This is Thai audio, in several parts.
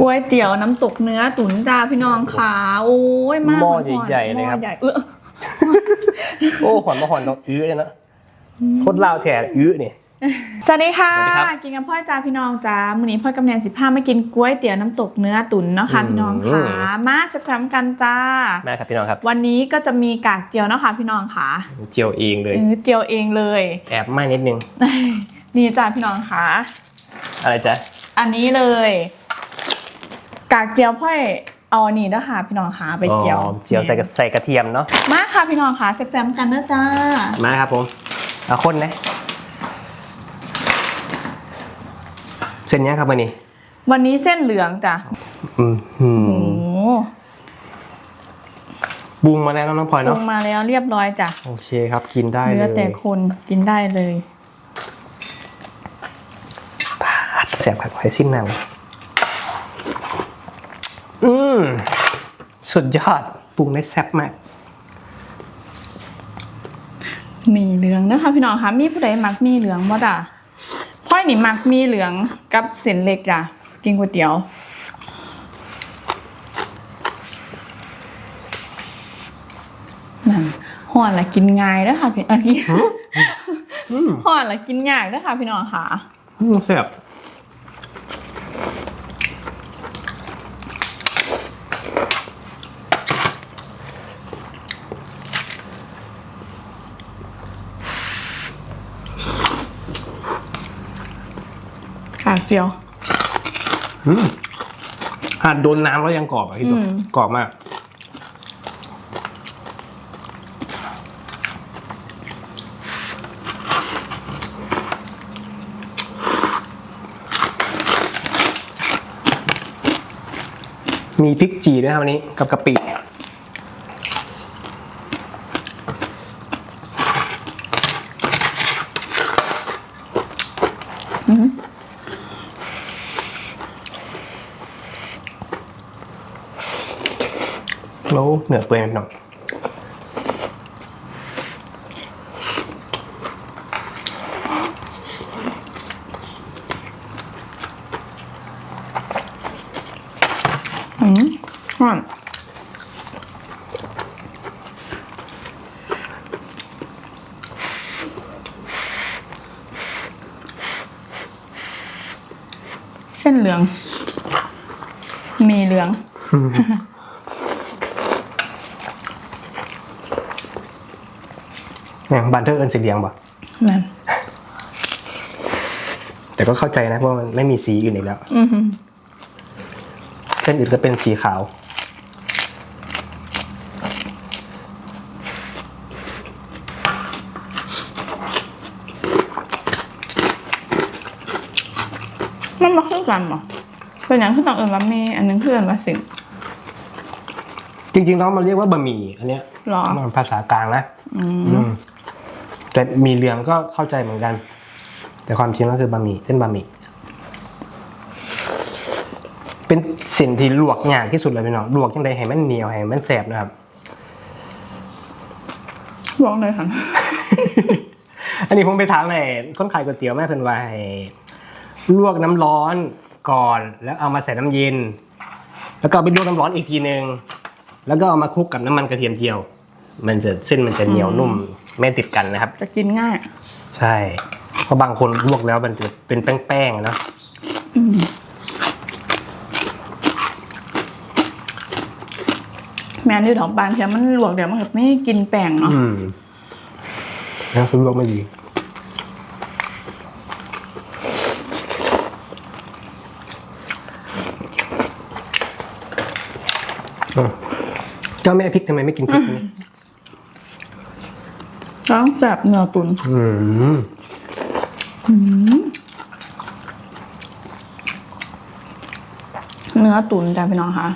ก๋วยเตี๋ยวน้ำตกเนื้อตุ๋นจ้าพี่น้องค่ะโอ้ยมากหม้ออนๆใหญ่ๆเลยครับ หม้อใหญ่เออโอ้หอนมาหอนต้องอื้อเลยนะโคตรลาวแถอื้อนี่สวัสดีค่ะสวัสดีครับกินกับพ่อจ้าพี่น้องจ้ามื้อนี้พ่อกำเนิดสิบห้ามากินก๋วยเตี๋ยวน้ำตกเนื้อตุ๋นเนาะค่ะอืมพี่น้องค่ะ มาแซ่บๆกันจ้ามาครับพี่น้องครับ วันนี้ก็จะมีกากเจียวเนาะค่ะพี่น้องค่ะ เจียวเองเลยเออเจียวเองเลย แอบไหม้นิดนึง นี่จ้าพี่น้องค่ะ อะไรจ๊ะอันนี้เลย กากเจียวพ่อยเอานี่เด้อค่ะพี่น้องค่ะไปเจียวอ๋อเจียวใส่กระใส่กระเทียมเนาะมาค่ะพี่น้องค่ะแซ่บๆกันเด้อจ้ามาครับผมเอาคนนะเส้นยังครับวันนี้ วันนี้เส้นเหลืองจ้ะอืมหืโอ้มบุงมาแล้วน้องพลอยปรุเนาะงมาแล้วเรียบร้อยจ้ะโอเคครับกินได้เหเลลือยแต่คนกินได้เลยอัดแสบผักไข่สิ้นหนัง อืมสุดยอดปรุงได้แซ่บมาก มีเหลืองนะคะพี่น้องคะมีผู้ใดมักมีเหลืองบ่ด่ะพ่อยนี่มักมีเหลืองกับเส้นเล็กจ้ะกินก๋วยเตี๋ยว นั่นห่อนละกินง่ายนะคะพี่เอันนี้ห่อนละกินง่ายนะคะพี่น้องค่ะอืมแซ่บ กากเจียว อืมหาดโดนน้ำแล้วยังกรอบอะพี่ตัวอืม กรอบมาก มีพริกจีด้วยครับวันนี้กับกะปิ เหนือเปื่อยหน่อยอืมห่อนเส้นเหลือง มีเหลือง เนี่ยบันเทอร์เอิญสีเหลียงป่ะนั่นแต่ก็เข้าใจนะเพราะมันไม่มีสีอื่นอีกแล้วอือหือเส้นอื่นก็เป็นสีขาว มันมาคือกันเหรอเป็นอย่างที่ต้องเอิญว่ามีอันนึงคือเอิญว่าสิงจริงๆแล้วมันเรียกว่าบะหมี่อันเนี้ยหรอมันภาษากลางนะอืม อืม แต่หมีเหลืองก็เข้าใจเหมือนกัน แต่ความจริงก็คือบะหมี่เส้นบะหมี่เป็นสิ่งที่ลวกยากที่สุดเลยพี่น้องลวกยังไงให้มันเหนียวให้มันแสบนะครับบอกเลยค่ะ อันนี้ผมไปถามไอ้คนขายก๋วยเตี๋ยวแม่เพิ่นว่าให้ลวกน้ำร้อนก่อน แล้วเอามาใส่น้ำเย็น แล้วก็เอาไปลวกน้ำร้อนอีกทีนึงแล้วก็เอามาคลุกกับน้ำมันกระเทียมเจียว มันจะเส้นมันจะเหนียวนุ่ม ไม่ติดกันนะครับ จะกินง่าย ใช่เพราะบางคนลวกแล้วมันจะเป็นแป้งๆอะเนอะอืมแมนอยู่ดอกบานเทียมมันลวกเดี๋ยวมันแบบไม่กินแป้งเนาะอืมแล้วคือลวกไม่ดีอะเจ้าแม่พริกทำไมไม่กินพริกนี่ ร้องจับเนื้อตุนอืมเนื้อตุนจ้ะพี่น้องคะ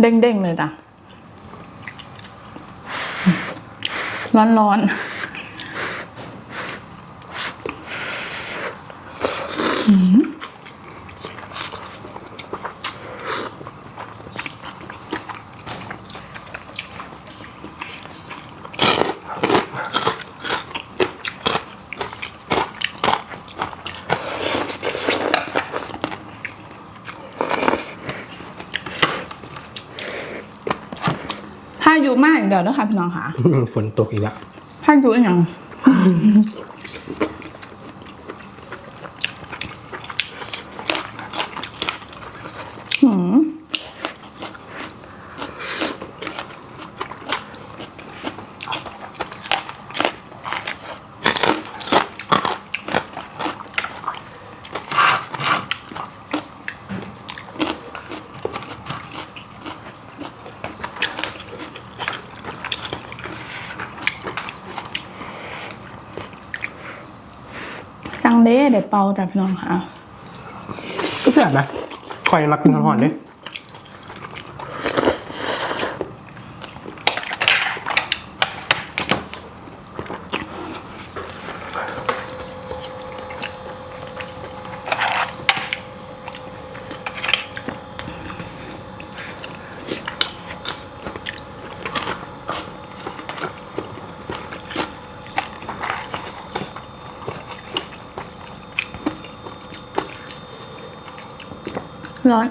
เด้งๆเลยจ้ะร้อนายุมากอีกเดี๋ยวนะคะพี่น้องค่ะ ฝนตกอีกแล้วพายุอหย่าง เด้เดี๋ยวเป่าแต่พี่น้องค่ะก็แซ่บนะคอยรักกินหอนๆเล ร้อน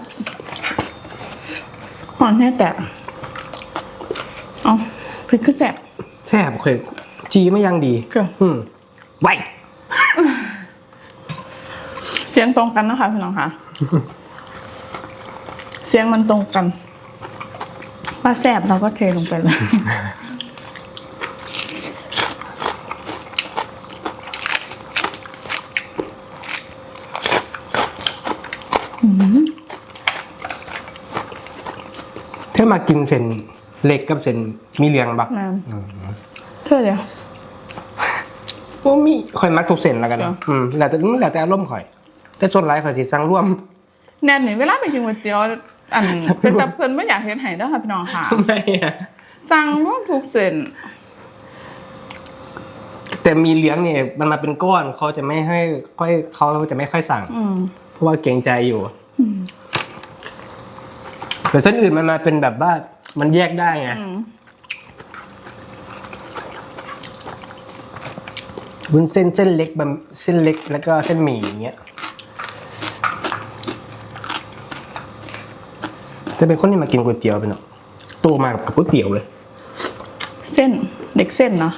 หอนแน่แต่เอาพริกก็แสบแซ่บเคยจีไม่ยังดีเกินอืมไว้เสียงตรงกันนะคะพี่น้องค่ะ เสียงมันตรงกันปลาแสบเราก็เทลงไปเลย ธอมากินเส้นเล็กกับเส้นมีเหลืองปะน้ำเธอเดี๋ยวโอ้มีคอยมักทุกเส้นแล้วกันเหรอนะอืมแล้วแต่แล้วแต่อารมณ์ข่อย แต่ส่วนไรข่อยสิสั่งร่วม แนนหนึ่งเวลาไปกินก๋วยเตี๋ยวอันเป็นตะเพิ่นไม่อยากเห็นไห้เด้อค่ะพี่น้องค่ะไม่อะสั่งร่วมทุกเส้นแต่มีเหลี้ยงเนี่ยมันมาเป็นก้อนเขาจะไม่ให้ค่อยเขาจะไม่ค่อยสั่งอืมเพราะว่าเกรงใจอยู่ แต่เส้นอื่นมันมาเป็นแบบว่ามันแยกได้ไงอืมวุ้นเส้นเส้นเล็กบะเส้นเล็กแล้วก็เส้นหมี่อย่างเงี้ยจะเป็นคนที่มากินก๋วยเตี๋ยวเป็นเนาะโตมากับก๋วยเตี๋ยวเลย เส้นเด็กเส้นเนาะ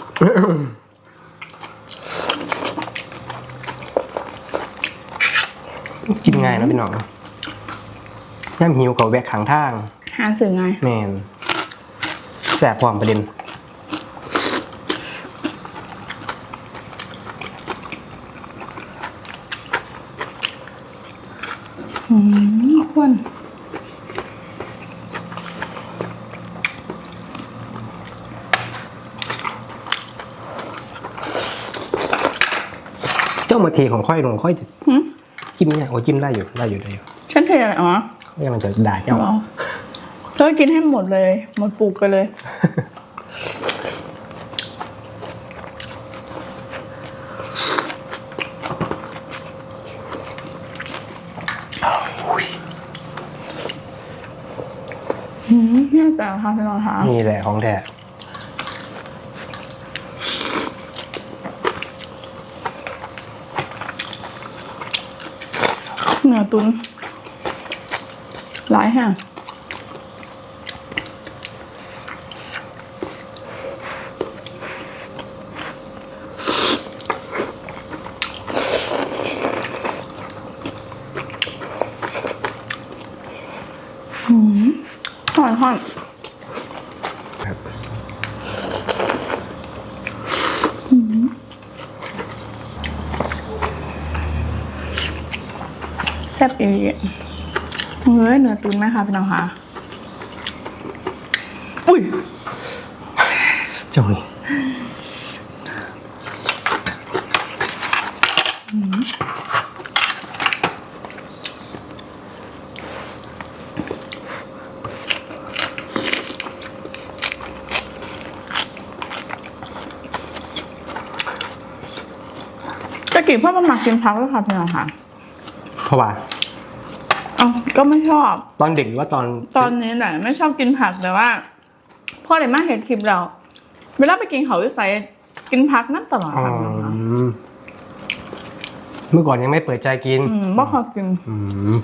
กินง่ายนะพี่น้อง ย่ำหิวเขาแวะขังทางหาสื่อไงแมนแสบความประเด็นอืมควรเจ้ามาทีของค่อยลงค่อยจะหืมจิ้มเนี่ยโอ้จิ้มได้อยู่ได้อยู่ได้อยู่ฉันเทอะไรอ๋อ ไม่งั้นมันจะด่าเจ้าเหรอเธอกินให้หมดเลย หมดปลูกไปเลย อืมแน่แต่ค่ะพี่น้องค่ะนี่แหละของแท้เนื้อตุนหลายแห่งหืมหอนหอนครับแซ่บอีก เฮ้ยเนื้อตุนไหมคะพี่น้องคะอุ้ยเจ้านี่จะกี่พ่อมาหมักกินพักแล้วค่ะพี่น้องค่ะเพราะว่า อ๋อก็ไม่ชอบ ตอนเด็กหรือว่าตอนตอนนี้แหละไม่ชอบกินผักแต่ว่าพ่อเลยมาเห็นคลิปเราเวลาไปกินเขาจะใส่กินผักนั่นตลอดอ๋อค่ะพี่น้องค่ะเมื่อก่อนยังไม่เปิดใจกินอืมบ่ขอกินอืม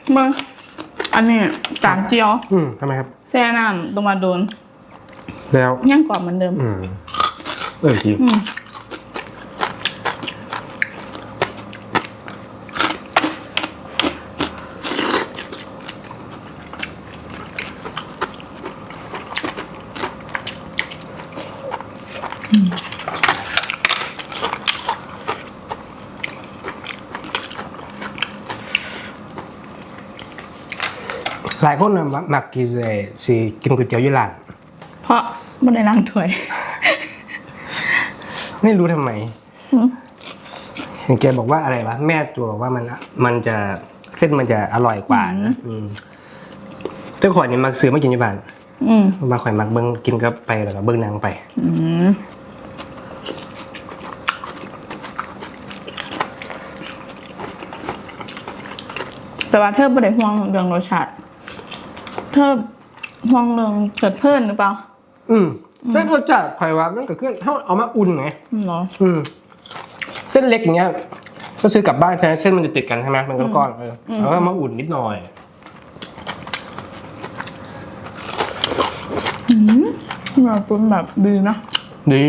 เมื่ออันนี้จางเจียวอืมทำไมครับแช่น้ำตรงมาโดน แล้วย่างกรอบเหมือนเดิม อืมเออจริง อืม คนน่ะมักมักกินเลยสิกินก๋วยเตี๋ยวยี่หลาน เพราะไม่ได้ล้างถ้วย ไม่รู้ทำไมอืม เห็นแกบอกว่าอะไรวะ แม่ตัวบอกว่ามันมันจะเส้นมันจะอร่อยกว่านะอืมแต่ข่อยนี่มักซื้อมากินที่บ้านอืมมาข่อยมักเบิ้งกินก็ไปแล้วก็เบิ้งนางไป อืมแต่ว่าเธอไม่ได้ห่วงเรื่องรสชาติ เธอห่วงเรื่องเกิดเพิ่นหรือเปล่า อืมแต่รสชาติข่อยว่ามันก็คือเฮาเอามาอุ่นไงอืมเหรออืมเส้นเล็กอย่างเงี้ย ก็ซื้อกลับบ้านใช่ไหมเส้นมันจะติดกันใช่ไหมมันก้อนๆเออแล้วก็มาอุ่นนิดหน่อยเราตุ้นแบบดีนะดี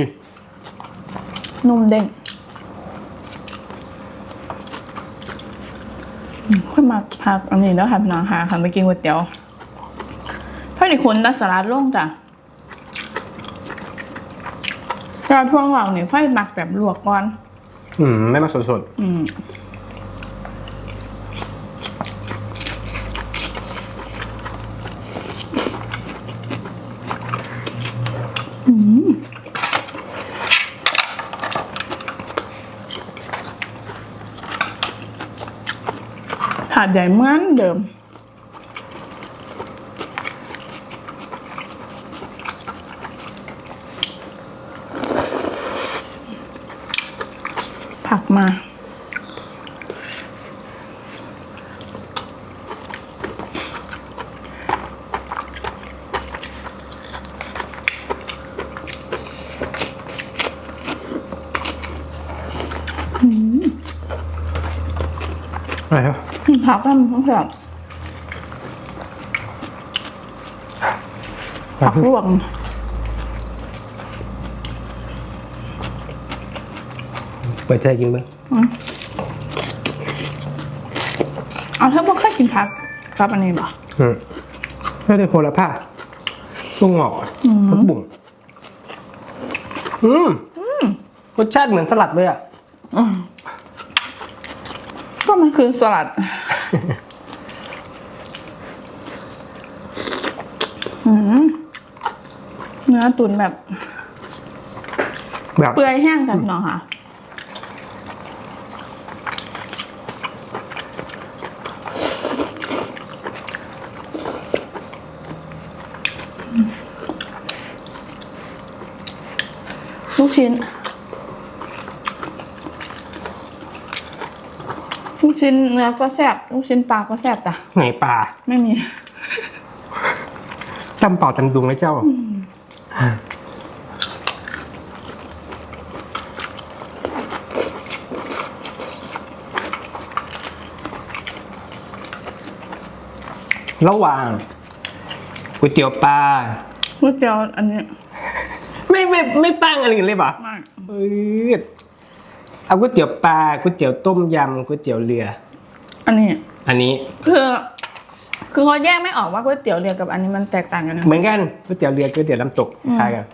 นุ่มเด้งอืมค่อยมาพักอันนี้แล้วค่ะพี่น้องค่ะค่ะไปกินก๋วยเตี๋ยว พ่อนี่คนดัสลัดลงจ้ะกระท่วงเราเนี่ยพ่อยหมักแบบลวกก่อน อืม ไม่มาสดอืมอืมถาดใหญ่เหมือนเดิม ผักมาๆอะไรครับผักก็มันต้องแบบผักลวก ปิดใจกินบ้างเอาเธอบ่เคยกินผักกับอันนี้ป่ะอืมไม่ได้โพลาผ้าลูกหงอกลูกบุ่งอืมรสชาติเหมือนสลัดเลยอะก็มันคือสลัดอืมเนื้อตุ๋นแบบ แบบ เปื่อยแห้งกันเนาะค่ะ ชิ้น ลูกชิ้นเนื้อก็แซ่บลูกชิ้นปลาก็แซ่บจ้ะไหนปลาไม่มีจำเป่าตันดุงเลยเจ้า ระหว่างก๋วยเตี๋ยวปลา ก๋วยเตี๋ยวอันนี้ ไม่ไม่ไม่ฟังอะไรกันเลยปะมากเออเอาก๋วยเตี๋ยวปลาก๋วยเตี๋ยวต้มยำก๋วยเตี๋ยวเรือ อันนี้ อันนี้คือ คือเขาแยกไม่ออกว่าก๋วยเตี๋ยวเรือกับอันนี้มันแตกต่างกันนะเหมือนกันก๋วยเตี๋ยวเรือก๋วยเตี๋ยวน้ำตกคล้ายกัน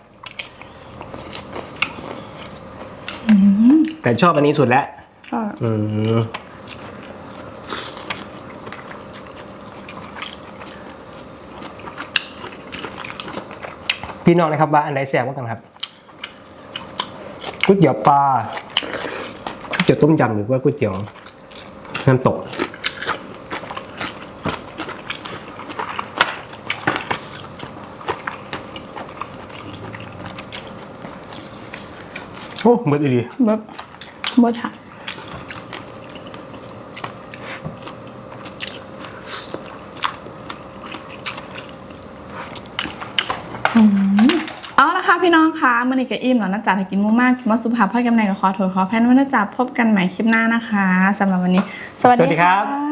แต่ชอบอันนี้สุดแล้วก็อืม พี่น้องนะครับว่าอันไหนแซ่บกว่ากันครับก๋วยเตี๋ยวปลาก๋วยเตี๋ยวต้มยำหรือว่าก๋วยเตี๋ยวน้ำตกโอ้เหมือนอีดีแบบบดค่ะอืมเอาละ ค่ะพี่น้องคะมื่อนี้ก็อิ่มแล้วนะจ๊ะถ้ากินมูมากมาสุภาพพ่อกำไรก็ขอถอยขอแพนว่านะจ๊ะพบกันใหม่คลิปหน้านะคะสำหรับวันนี้ สวัสดีครับ